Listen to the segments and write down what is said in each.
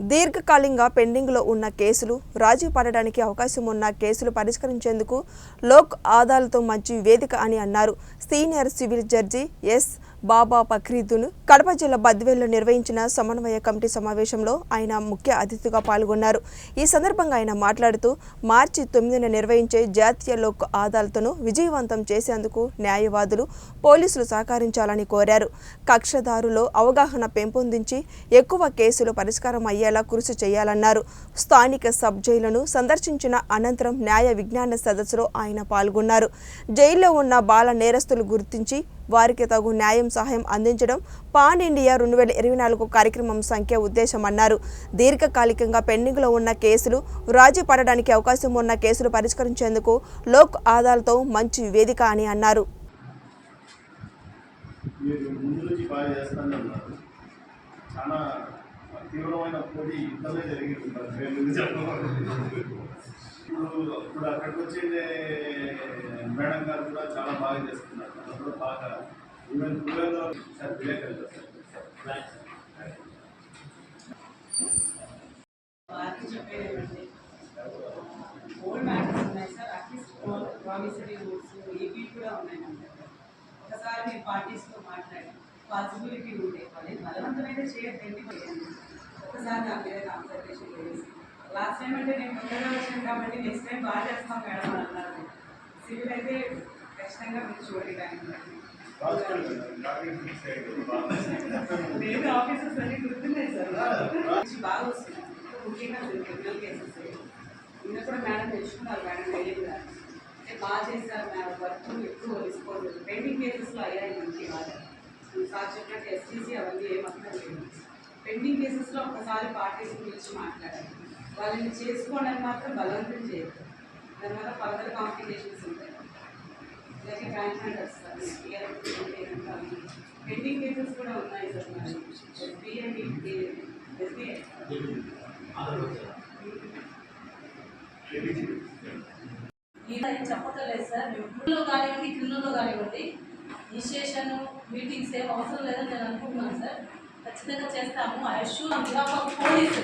దీర్ఘకాలికంగా పెండింగ్లో ఉన్న కేసులు రాజీ పడడానికి అవకాశం ఉన్న కేసులు పరిష్కరించేందుకు లోక్ ఆదాలతో మంచి వేదిక అని అన్నారు. Senior civil judge S. Baba పక్రీదును Kadapa జిల్లా బద్వేల్లో నిర్వహించిన సమన్వయ కమిటీ సమావేశంలో ఆయన ముఖ్య అతిథిగా పాల్గొన్నారు. ఈ సందర్భంగా ఆయన మాట్లాడుతూ మార్చి తొమ్మిదిన నిర్వహించే జాతీయ లోక్ ఆదాలతను విజయవంతం చేసేందుకు న్యాయవాదులు పోలీసులు సహకరించాలని కోరారు. కక్షదారులో అవగాహన పెంపొందించి ఎక్కువ కేసులు పరిష్కారం అయ్యేలా కృషి చేయాలన్నారు. స్థానిక సబ్ జైళ్ళను సందర్శించిన అనంతరం న్యాయ విజ్ఞాన సదస్సులో ఆయన పాల్గొన్నారు. జైల్లో ఉన్న బాల నేరస్తులు గుర్తించి వారికి తగు న్యాయం సహాయం అందించడం పాన్ ఇండియా రెండు వేల ఇరవై నాలుగు కార్యక్రమం సంఖ్య ఉద్దేశం అన్నారు దీర్ఘకాలికంగా పెండింగ్లో ఉన్న కేసులు రాజీ పడడానికి అవకాశం ఉన్న కేసులు పరిష్కరించేందుకు లోక్ ఆదాలతో మంచి వేదిక అని అన్నారు. చాలా తీవ్రమైన పోటీ యుద్ధమే జరిగి ఇప్పుడు ఇప్పుడు అక్కడికి వచ్చే మేడం గారు కూడా చాలా బాగా చేస్తున్నారు. అప్పుడు బాగా ఈవెన్ పులివెందులో సార్ విలేకరులు సార్. ఓల్డ్ ఉన్నాయి సార్. కూడా ఉన్నాయి ఒకసారి మీరు పార్టీస్తో మాట్లాడి పాసిబిలిటీ ఉండే. వాళ్ళు బలవంతమైతే ఒకసారి నా మీద కాన్సన్ట్రేషన్ చేసి లాస్ట్ టైం అంటే నేను కొత్తగా వచ్చాను కాబట్టి నెక్స్ట్ టైం బాగా చేస్తాం మేడం అని అన్నారు. సివిల్ అయితే ఖచ్చితంగా మీరు చూడండి దాన్ని రాజకీయాలు డాక్టర్ ఫిక్స్ అయ్యారు బాగా నేను ఆఫీసర్స్ అన్ని గుర్తున్నాయి సార్. నుంచి బాగా వస్తుంది ముఖ్యంగా క్రిమినల్ కేసెస్ నిన్న కూడా మేడం తెచ్చుకున్నారు మేడం డైలీ కూడా. అంటే బాగా చేశారు మేడం వర్క్ ఎక్కువ తీసుకోలేదు పెండింగ్ కేసెస్లో అయ్యాయి మంచి బాగా సార్ చెప్పినట్టు ఎస్టీసీ అవన్నీ ఏమర్థం లేదు. పెండింగ్ కేసెస్లో ఒకసారి పార్టీస్ గురించి మాట్లాడాలి? వాళ్ళని చేసుకోవడానికి మాత్రం బలవంతం చేయదు దానివల్ల ఫర్దర్ కాంప్లికేషన్స్ ఉంటాయి. ఇలాగే బ్యాంక్ హ్యాండర్స్ పెండింగ్ కేసెస్ కూడా ఉన్నాయి సార్ మరి. ఎస్బీఐ ఎస్బీఐ ఇలా చెప్పట్లేదు సార్. ఊళ్ళో కానివ్వండి క్రిమినల్లో కానివ్వండి ఇనిషియేషన్ మీటింగ్స్ ఏం అవసరం లేదని నేను అనుకుంటున్నాను సార్. ఖచ్చితంగా చేస్తాము. I assure on behalf of police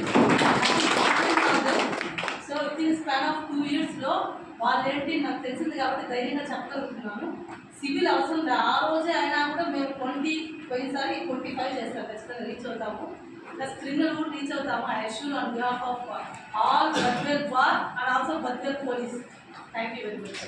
so with in span of two ఇయర్స్లో వాళ్ళు ఏంటి నాకు తెలిసింది కాబట్టి ధైర్యంగా చెప్పగలుగుతున్నాను. సివిల్ అవసరం లేదు. ఆ రోజే అయినా కూడా మేము ట్వంటీ పోయినసారి ట్వంటీ ఫైవ్ చేస్తాం. ఖచ్చితంగా రీచ్ అవుతాము. ప్లస్ క్రిమినల్ కూడా రీచ్ అవుతాము. I sure on behalf of all Badvel bar and also Badvel police thank you very much